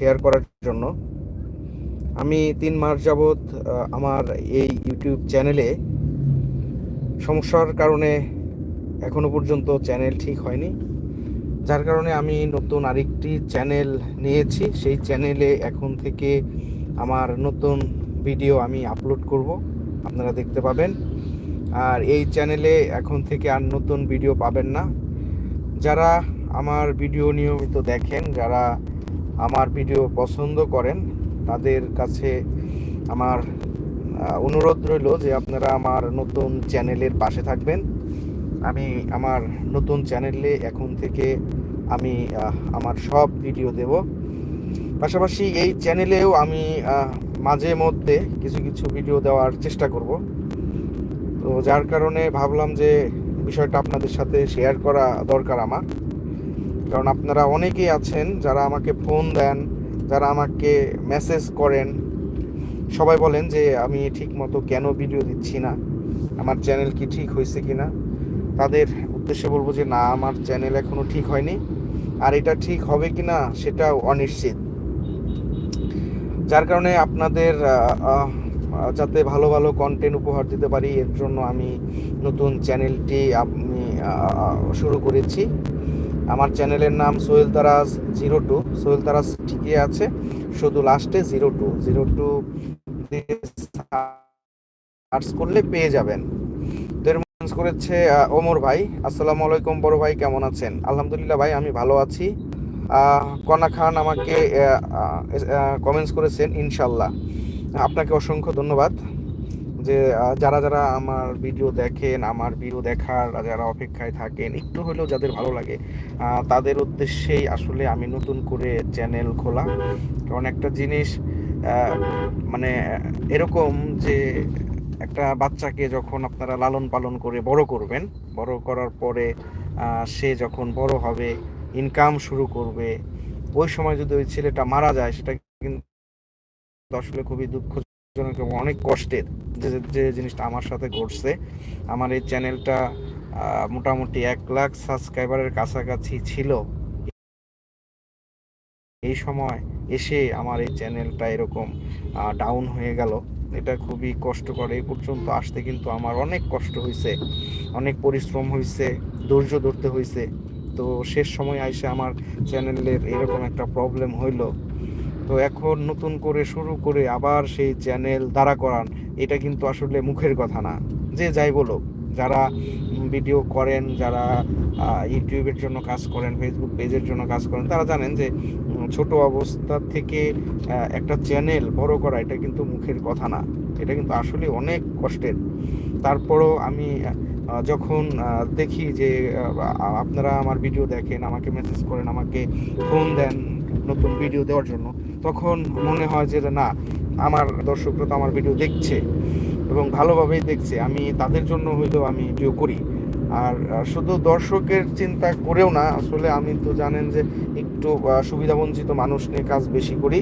Share করার জন্য। আমি তিন মাস যাবৎ আমার এই ইউটিউব চ্যানেলে সমস্যার কারণে এখনও পর্যন্ত চ্যানেল ঠিক হয়নি। যার কারণে আমি নতুন আরেকটি চ্যানেল নিয়েছি। সেই চ্যানেলে এখন থেকে আমার নতুন ভিডিও আমি আপলোড করব। আপনারা দেখতে পাবেন। আর এই চ্যানেলে এখন থেকে আর নতুন ভিডিও পাবেন না। যারা আমার ভিডিও নিয়মিত দেখেন, যারা আমার ভিডিও পছন্দ করেন, তাদের কাছে আমার অনুরোধ রইল যে আপনারা আমার নতুন চ্যানেলের পাশে থাকবেন। আমি আমার নতুন চ্যানেলে এখন থেকে আমি আমার সব ভিডিও দেব। পাশাপাশি এই চ্যানেলেও আমি মাঝে মধ্যে কিছু কিছু ভিডিও দেওয়ার চেষ্টা করব। তো যার কারণে ভাবলাম যে বিষয়টা আপনাদের সাথে শেয়ার করা দরকার আমার। কারণ আপনারা অনেকেই আছেন যারা আমাকে ফোন দেন, যারা আমাকে মেসেজ করেন। সবাই বলেন যে, আমি ঠিক মতো কেন ভিডিও দিচ্ছি না? আমার চ্যানেল কি ঠিক হয়েছে কি না তাদের উদ্দেশ্যে বলব যে, না, আমার চ্যানেল এখনও ঠিক হয়নি। আর এটা ঠিক হবে কি না সেটাও অনিশ্চিত। যার কারণে আপনাদের যাতে ভালো ভালো কন্টেন্ট উপহার দিতে পারি, এর জন্য আমি নতুন চ্যানেলটি আমি শুরু করেছি। আমার চ্যানেলের নাম সোহেল তারাজ জিরো টু। সোহেল তারাজ ঠিকই আছে, শুধু লাস্টে zero two. Zero two search করলে পেয়ে যাবেন। করেছে ওমর ভাই, আসসালামু আলাইকুম বড় ভাই, কেমন আছেন? আলহামদুলিল্লাহ ভাই, আমি ভালো আছি। কনা খান আমাকে কমেন্টস করেছেন ইনশাল্লাহ আপনাকে অসংখ্য ধন্যবাদ। যে যারা যারা আমার ভিডিও দেখেন, আমার ভিডিও দেখার, যারা অপেক্ষায় থাকেন, একটু হলেও যাদের ভালো লাগে তাদের উদ্দেশ্যেই আসলে আমি নতুন করে চ্যানেল খোলা। কারণ একটা জিনিস মানে এরকম যে, একটা বাচ্চাকে যখন আপনারা লালন পালন করে বড় করবেন, বড় করার পরে সে যখন বড় হবে ইনকাম শুরু করবে, ওই সময় যদি ওই ছেলেটা মারা যায়, সেটা কিন্তু আসলে খুবই দুঃখজনক এবং অনেক কষ্টের। যে জিনিসটা আমার সাথে ঘটছে। আমার এই চ্যানেলটা মোটামুটি এক লাখ সাবস্ক্রাইবারের কাছাকাছি ছিল। এই সময় এসে আমার এই চ্যানেলটা এরকম ডাউন হয়ে গেল। এটা খুবই কষ্টকর। এই পর্যন্ত আসতে কিন্তু আমার অনেক কষ্ট হয়েছে অনেক পরিশ্রম হয়েছে ধৈর্য ধরতে হয়েছে তো শেষ সময় আইসে আমার চ্যানেলের এরকম একটা প্রবলেম হইল। তো এখন নতুন করে শুরু করে আবার সেই চ্যানেল দাঁড়া করান, এটা কিন্তু আসলে মুখের কথা না। যে যাই বলো যারা ভিডিও করেন, যারা ইউটিউবের জন্য কাজ করেন ফেসবুক পেজের জন্য কাজ করেন, তারা জানেন যে ছোট অবস্থা থেকে একটা চ্যানেল বড় করা, এটা কিন্তু মুখের কথা না। এটা কিন্তু আসলে অনেক কষ্টের। তারপরও আমি যখন দেখি যে আপনারা আমার ভিডিও দেখেন, আমাকে মেসেজ করেন, আমাকে ফোন দেন নতুন ভিডিও দেওয়ার জন্য, তখন মনে হয় যে না, আমার দর্শকরা তো আমার ভিডিও দেখছে এবং ভালোভাবেই দেখছে। আমি তাদের জন্য হয়তো আমি ভিডিও করি। আর শুধু দর্শকের চিন্তা করেও না, আসলে আমি তো জানেন যে একটু সুবিধাবঞ্চিত মানুষ নিয়ে কাজ বেশি করি।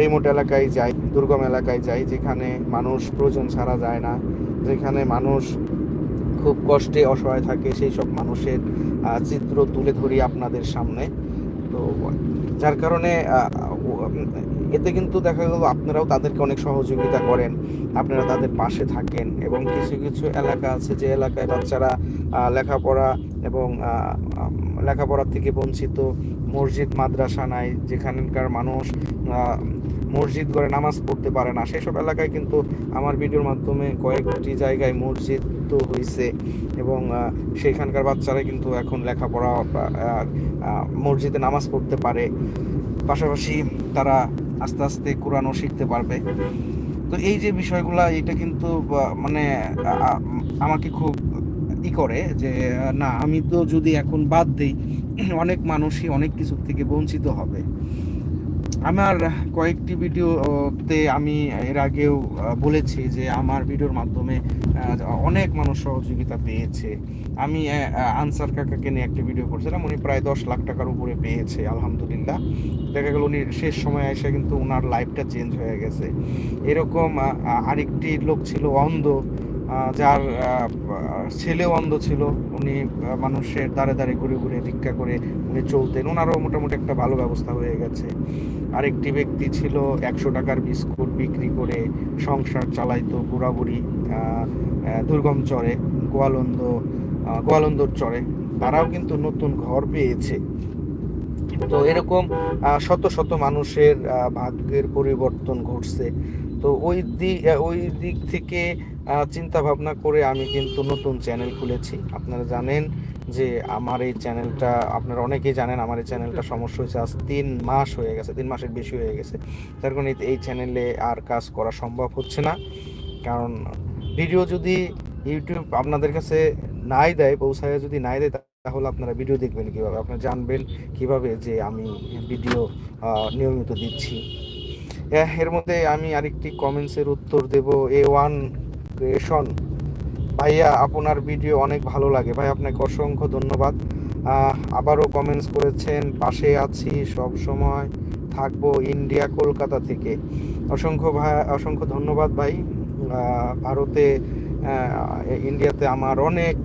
রিমোট এলাকায় যাই, দুর্গম এলাকায় যাই, যেখানে মানুষ প্রয়োজন ছাড়া যায় না, যেখানে মানুষ খুব কষ্টে অসহায় থাকে, সেই সব মানুষের চিত্র তুলে ধরি আপনাদের সামনে। তো, যার কারণে এতে কিন্তু দেখা গেল আপনারাও তাদেরকে অনেক সহযোগিতা করেন, আপনারা তাদের পাশে থাকেন এবং কিছু কিছু এলাকা আছে যে এলাকায় বাচ্চারা লেখাপড়া এবং লেখাপড়ার থেকে বঞ্চিত। মসজিদ, মাদ্রাসা নাই, যেখানকার মানুষ মসজিদ ঘরে নামাজ পড়তে পারে না। সেসব এলাকায় কিন্তু আমার ভিডিওর মাধ্যমে কয়েকটি জায়গায় মসজিদ তো হয়েছে এবং আহ, সেখানকার বাচ্চারা কিন্তু এখন লেখাপড়া মসজিদে নামাজ পড়তে পারে। পাশাপাশি তারা আস্তে আস্তে কোরআনও শিখতে পারবে। তো এই যে বিষয়গুলা এটা কিন্তু মানে আমাকে খুব ই করে যে না আমি তো যদি এখন বাদ দিই অনেক মানুষই অনেক কিছু থেকে বঞ্চিত হবে। আমার কয়েকটি ভিডিওতে আমি এর আগেও বলেছি যে আমার ভিডিওর মাধ্যমে অনেক মানুষ সহযোগিতা পেয়েছে। আমি আনসার কাকাকে নিয়ে একটি ভিডিও করছিলাম, উনি প্রায় দশ লাখ টাকার উপরে পেয়েছে, আলহামদুলিল্লাহ। দেখা গেল উনি শেষ সময় এসে কিন্তু ওনার লাইফটা চেঞ্জ হয়ে গেছে। এরকম আরেকটি লোক ছিল অন্ধ যার ছেলেও অন্ধ ছিল, উনি মানুষের দাঁড়ে দাঁড়ে ঘুরে ঘুরে ভিক্ষা করে উনি চলতেন। ওনারও মোটামুটি একটা ভালো ব্যবস্থা হয়ে গেছে। আরেকটি ব্যক্তি ছিল, একশো টাকার বিস্কুট বিক্রি করে সংসার চালাইতো বুড়াবুড়ি দুর্গম চরে, গোয়ালন্দ গোয়ালন্দর চরে। তারাও কিন্তু নতুন ঘর পেয়েছে। তো এরকম শত শত মানুষের ভাগ্যের পরিবর্তন ঘটছে। তো ওই দিক ওই দিক থেকে চিন্তা ভাবনা করে আমি কিন্তু নতুন চ্যানেল খুলেছি। আপনারা জানেন যে আমার এই চ্যানেলটা, আপনারা অনেকেই জানেন আমার এই চ্যানেলটা সমস্যা হয়েছে, আজ তিন মাস হয়ে গেছে, তিন মাসের বেশি হয়ে গেছে। তার কারণে এই চ্যানেলে আর কাজ করা সম্ভব হচ্ছে না। কারণ ভিডিও যদি ইউটিউব আপনাদের কাছে নাই দেয়, পৌঁছায় যদি নাই দেয়, তাহলে আপনারা ভিডিও দেখবেন কীভাবে? আপনারা জানবেন কীভাবে যে আমি ভিডিও নিয়মিত দিচ্ছি। এর মধ্যে আমি আরেকটি কমেন্টসের উত্তর দেব। এ ওয়ান ক্রিয়েশন ভাইয়া, আপনার ভিডিও অনেক ভালো লাগে। ভাই, আপনাকে অসংখ্য ধন্যবাদ। আবারও কমেন্টস করেছেন, পাশে আছি সব সময়, থাকব ইন্ডিয়া, কলকাতা থেকে। অসংখ্য ভাই অসংখ্য ধন্যবাদ ভাই। ভারতে ইন্ডিয়াতে আমার অনেক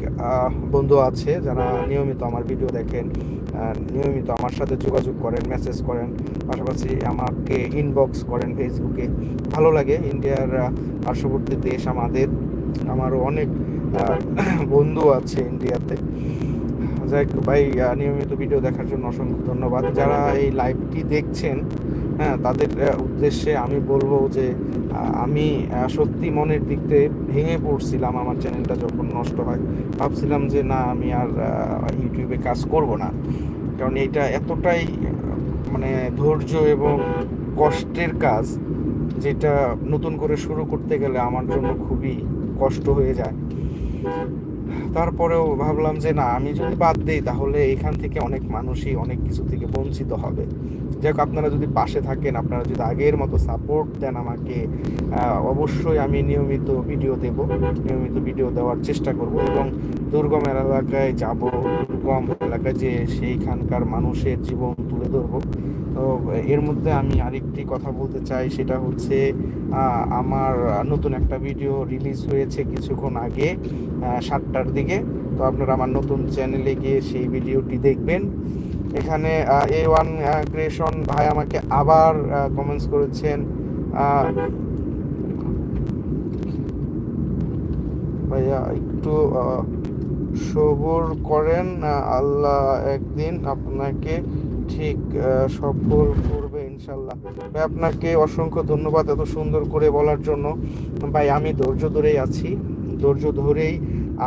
বন্ধু আছে যারা নিয়মিত আমার ভিডিও দেখেন। নিয়মিত আমার সাথে যোগাযোগ করেন মেসেজ করেন পাশাপাশি আমাকে ইনবক্স করেন ফেসবুকে ভালো লাগে ইন্ডিয়ার পার্শ্ববর্তী দেশ আমাদের। আমারও অনেক বন্ধু আছে ইন্ডিয়াতে। যাই ভাই নিয়মিত ভিডিও দেখার জন্য অসংখ্য ধন্যবাদ। যারা এই লাইভটি দেখছেন হ্যাঁ তাদের উদ্দেশ্যে আমি বলব যে আমি সত্যি মনের দিক থেকে ভেঙে পড়ছিলাম আমার চ্যানেলটা যখন নষ্ট হয়। ভাবছিলাম যে, না, আমি আর ইউটিউবে কাজ করব না। কারণ এটা এতটাই মানে ধৈর্য এবং কষ্টের কাজ, যেটা নতুন করে শুরু করতে গেলে আমার জন্য খুবই কষ্ট হয়ে যায়। তারপরেও ভাবলাম যে না, আমি যদি বাদ দিই তাহলে এখান থেকে অনেক মানুষই অনেক কিছু থেকে বঞ্চিত হবে। যাই হোক, আপনারা যদি পাশে থাকেন, আপনারা যদি আগের মতো সাপোর্ট দেন আমাকে অবশ্যই আমি নিয়মিত ভিডিও দেব, নিয়মিত ভিডিও দেওয়ার চেষ্টা করব এবং দুর্গম এলাকায় যাব, দুর্গম এলাকায় যে সেইখানকার মানুষের জীবন তুলে ধরবো। তো এর মধ্যে আমি আরেকটি কথা বলতে চাই, সেটা হচ্ছে আমার নতুন একটা ভিডিও রিলিজ হয়েছে কিছুক্ষণ আগে সাতটার দিকে। তো আপনারা আমার নতুন চ্যানেলে গিয়ে সেই ভিডিওটি দেখবেন। এখানে এ ওয়ান ক্রিয়েশন ভাই আমাকে আবার কমেন্টস করেছেন ভাইয়া একটু সবুর করেন আল্লাহ একদিন আপনাকে ঠিক সফল করবে ইনশাল্লাহ। ভাই, আপনাকে অসংখ্য ধন্যবাদ এত সুন্দর করে বলার জন্য। ভাই, আমি ধৈর্য ধরেই আছি। ধৈর্য ধরেই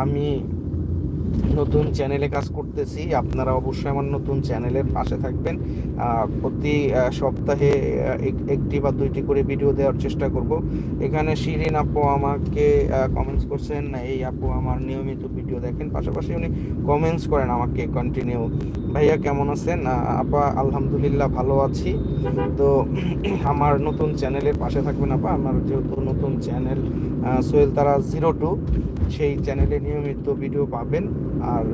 আমি নতুন চ্যানেলে কাজ করতেছি। আপনারা অবশ্যই আমার নতুন চ্যানেলের পাশে থাকবেন। প্রতি সপ্তাহে একটি বা দুইটি করে ভিডিও দেওয়ার চেষ্টা করব। এখানে শিরিন আপু আমাকে কমেন্টস করছেন, এই আপু আমার নিয়মিত ভিডিও দেখেন। পাশাপাশি উনি কমেন্টস করেন আমাকে কন্টিনিউ ভাইয়া, কেমন আছেন? আপা, আলহামদুলিল্লাহ ভালো আছি। তো আমার নতুন চ্যানেলের পাশে থাকবেন আপা। আমার যেহেতু নতুন চ্যানেল সোহেল তারা জিরো টু সেই চ্যানেলে নিয়মিত ভিডিও পাবেন। আর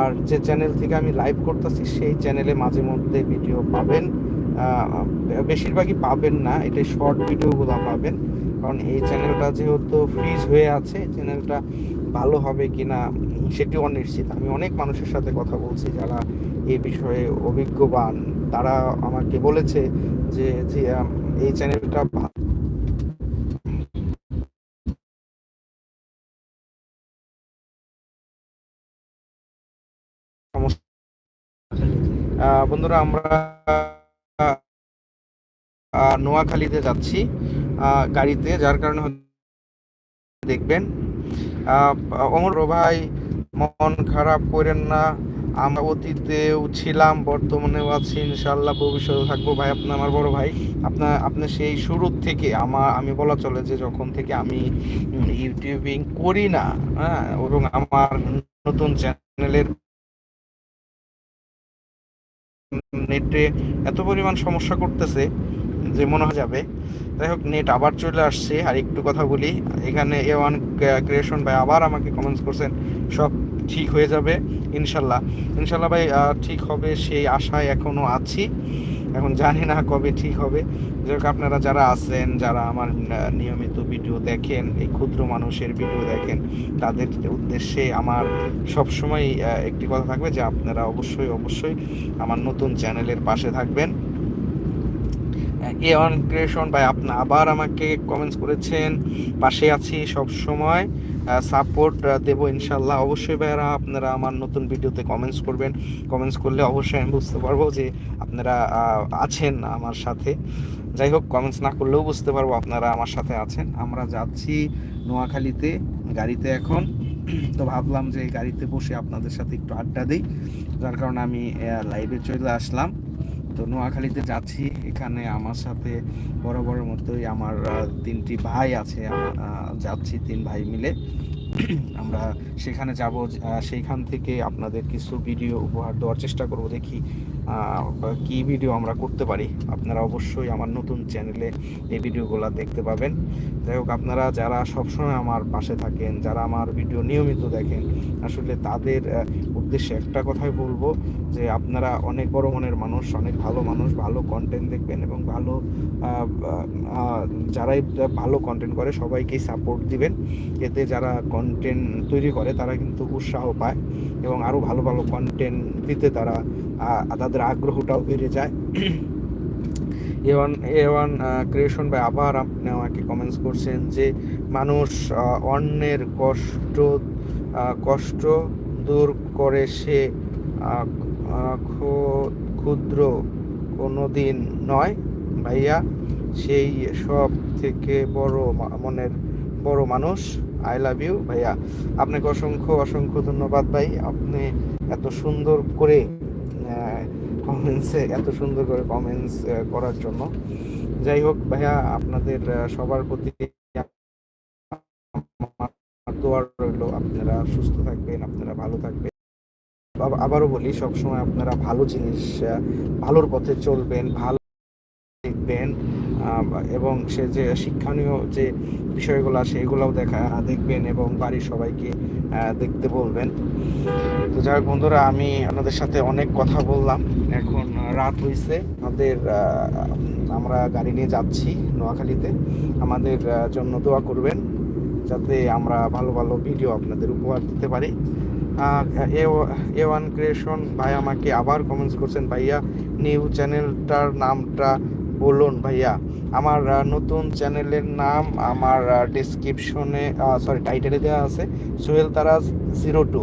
আর যে চ্যানেল থেকে আমি লাইভ করতেছি, সেই চ্যানেলে মাঝে মধ্যে ভিডিও পাবেন। বেশিরভাগই পাবেন না, এটা শর্ট ভিডিওগুলো পাবেন, কারণ এই চ্যানেলটা যেহেতু ফ্রিজ হয়ে আছে চ্যানেলটা ভালো হবে কিনা, সেটিও অনিশ্চিত আমি অনেক মানুষের সাথে কথা বলছি যারা এই বিষয়ে অভিজ্ঞবান, তারা আমাকে বলেছে যে এই চ্যানেলটা বন্ধুরা, আমরা নোয়াখালীতে যাচ্ছি গাড়িতে, যার কারণে দেখবেন অমর ভাই, মন খারাপ করেন না, আমরা অতীতেও ছিলাম, বর্তমানেও আছি ইনশাল্লাহ ভবিষ্যতে থাকব। ভাই, আপনি আমার বড় ভাই আপনার আপনি সেই শুরুর থেকে আমার, আমি বলা চলে যে যখন থেকে আমি ইউটিউবিং করি না হ্যাঁ এবং আমার নতুন চ্যানেলের নেটে এত পরিমাণ সমস্যা করতেছে যে মনে হয় যাবে। যাই হোক নেট আবার চলে আসছে। আর একটু কথা বলি, এখানে এ ওয়ান ক্রিয়েশন ভাই আবার আমাকে কমেন্টস করছেন, সব ঠিক হয়ে যাবে, ইনশাল্লাহ। ইনশাল্লাহ ভাই ঠিক হবে সেই আশায় এখনও আছি। এখন জানি না কবে ঠিক হবে। যাই আপনারা যারা আছেন, যারা আমার নিয়মিত ভিডিও দেখেন, এই ক্ষুদ্র মানুষের ভিডিও দেখেন, তাদের উদ্দেশ্যে আমার সবসময় একটি কথা থাকবে যে আপনারা অবশ্যই অবশ্যই আমার নতুন চ্যানেলের পাশে থাকবেন। এ অন ক্রিয়েশন ভাই, আপনি আবার আমাকে কমেন্টস করেছেন, পাশে আছি সব সময় সাপোর্ট দেবো ইনশাল্লাহ। অবশ্যই ভাইয়ারা আপনারা আমার নতুন ভিডিওতে কমেন্টস করবেন। কমেন্টস করলে অবশ্যই আমি বুঝতে পারব যে আপনারা আছেন আমার সাথে। যাই হোক কমেন্টস না করলেও বুঝতে পারব আপনারা আমার সাথে আছেন। আমরা যাচ্ছি নোয়াখালীতে গাড়িতে এখন। তো ভাবলাম যে গাড়িতে বসে আপনাদের সাথে একটু আড্ডা দিই। যার কারণে আমি লাইভে চলে আসলাম। তো নোয়াখালীতে যাচ্ছি। এখানে আমার সাথে বরাবরের মতোই আমার তিনটি ভাই আছে। যাচ্ছি তিন ভাই মিলে। আমরা সেখানে যাব সেইখান থেকে আপনাদের কিছু ভিডিও উপহার দেওয়ার চেষ্টা করব, দেখি কি ভিডিও আমরা করতে পারি। আপনারা অবশ্যই আমার নতুন চ্যানেলে এই ভিডিওগুলো দেখতে পাবেন। যাই হোক, আপনারা যারা সবসময় আমার পাশে থাকেন, যারা আমার ভিডিও নিয়মিত দেখেন, আসলে তাদের উদ্দেশ্যে একটা কথাই বলব যে আপনারা অনেক বড় মনের মানুষ, অনেক ভালো মানুষ, ভালো কন্টেন্ট দেখবেন এবং ভালো যারাই ভালো কন্টেন্ট করে সবাইকেই সাপোর্ট দিবেন। এতে যারা কন্টেন্ট তৈরি করে, তারা কিন্তু উৎসাহ পায় এবং আরও ভালো ভালো কন্টেন্ট দিতে তারা তাদের আগ্রহটাও বেড়ে যায়। এ ওয়ান ক্রিয়েশন বাই আবার আপনি আমাকে কমেন্টস করছেন যে মানুষ অন্যের কষ্ট কষ্ট দূর করে সে ক্ষুদ্র কোনো দিন নয় ভাইয়া। সেই সব থেকে বড় মনের বড় মানুষ। আই লাভ ইউ ভাইয়া। আপনাকে অসংখ্য অসংখ্য ধন্যবাদ ভাই। আপনি এত সুন্দর করে কমেন্টসে এত সুন্দর করে কমেন্টস করার জন্য। যাই হোক ভাইয়া, আপনাদের সবার প্রতি আমার দোয়া রইল। আপনারা সুস্থ থাকবেন, আপনারা ভালো থাকবেন। আব- আবারও বলি, সবসময় আপনারা ভালো জিনিস ভালোর পথে চলবেন, ভালো দেখবেন। এবং সে যে শিক্ষণীয় যে বিষয়গুলো আছে, এগুলোও দেখা, দেখবেন এবং বাড়ির সবাইকে দেখতে বলবেন। তো যাই বন্ধুরা, আমি আপনাদের সাথে অনেক কথা বললাম। এখন রাত হয়েছে আমাদের আমরা গাড়ি নিয়ে যাচ্ছি নোয়াখালীতে। আমাদের জন্য দোয়া করবেন, যাতে আমরা ভালো ভালো ভিডিও আপনাদের উপহার দিতে পারি। এ ওয়ান ক্রিয়েশন ভাই আমাকে আবার কমেন্টস করছেন, ভাইয়া নিউ চ্যানেলটার নামটা বলুন ভাইয়া, আমার নতুন চ্যানেলের নাম আমার ডিসক্রিপশনে সরি টাইটেলে দেওয়া আছে, সোহেল তারাজ জিরো টু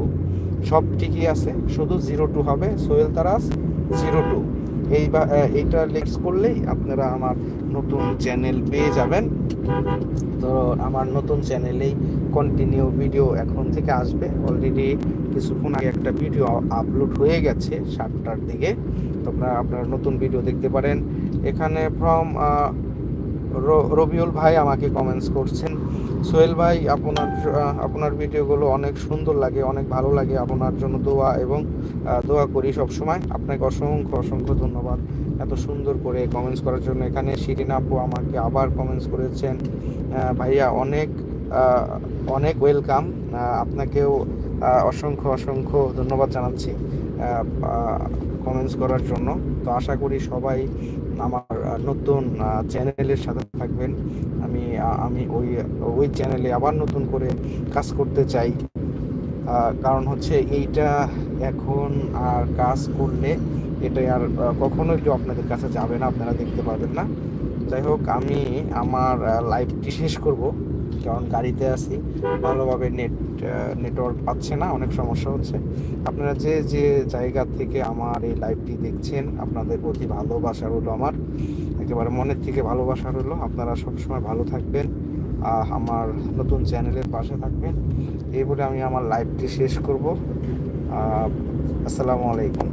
সব ঠিকই আছে, শুধু জিরো টু হবে, সোহেল তারাজ জিরো টু এই বা এইটা লিক্স করলেই আপনারা আমার নতুন চ্যানেল পেয়ে যাবেন। তো আমার নতুন চ্যানেলেই কন্টিনিউ ভিডিও এখন থেকে আসবে। অলরেডি কিছুক্ষণ আগে একটা ভিডিও আপলোড হয়ে গেছে সাতটার দিকে। তো আপনারা আপনারা নতুন ভিডিও দেখতে পারেন। এখানে ফ্রম রবিউল ভাই আমাকে কমেন্টস করছেন। সোহেল ভাই, আপনার আপনার ভিডিওগুলো অনেক সুন্দর লাগে, অনেক ভালো লাগে। আপনার জন্য দোয়া এবং দোয়া করি সব সময় আপনাকে অসংখ্য অসংখ্য ধন্যবাদ এত সুন্দর করে কমেন্টস করার জন্য। এখানে শিরিন আপু আমাকে আবার কমেন্টস করেছেন। ভাইয়া অনেক অনেক ওয়েলকাম আপনাকেও অসংখ্য অসংখ্য ধন্যবাদ জানাচ্ছি কমেন্টস করার জন্য। তো আশা করি সবাই নতুন চ্যানেলের সাথে থাকবেন। আমি আমি ওই ওই চ্যানেলে আবার নতুন করে কাজ করতে চাই। কারণ হচ্ছে এইটা এখন আর কাজ করলে এটা আর কখনোই কেউ আপনাদের কাছে যাবে না, আপনারা দেখতে পাবেন না। যাই হোক, আমি আমার লাইফটি শেষ করব। কারণ গাড়িতে আছি, ভালোভাবে নেট নেটওয়ার্ক পাচ্ছে না, অনেক সমস্যা হচ্ছে। আপনারা যে যে জায়গা থেকে আমার এই লাইভটি দেখছেন, আপনাদের প্রতি ভালোবাসা রইল আমার। একেবারে মনের থেকে ভালোবাসা রইল। আপনারা সবসময় ভালো থাকবেন। আমার নতুন চ্যানেলের পাশে থাকবেন। এই বলে আমি আমার লাইভটি শেষ করব। আসসালামু আলাইকুম।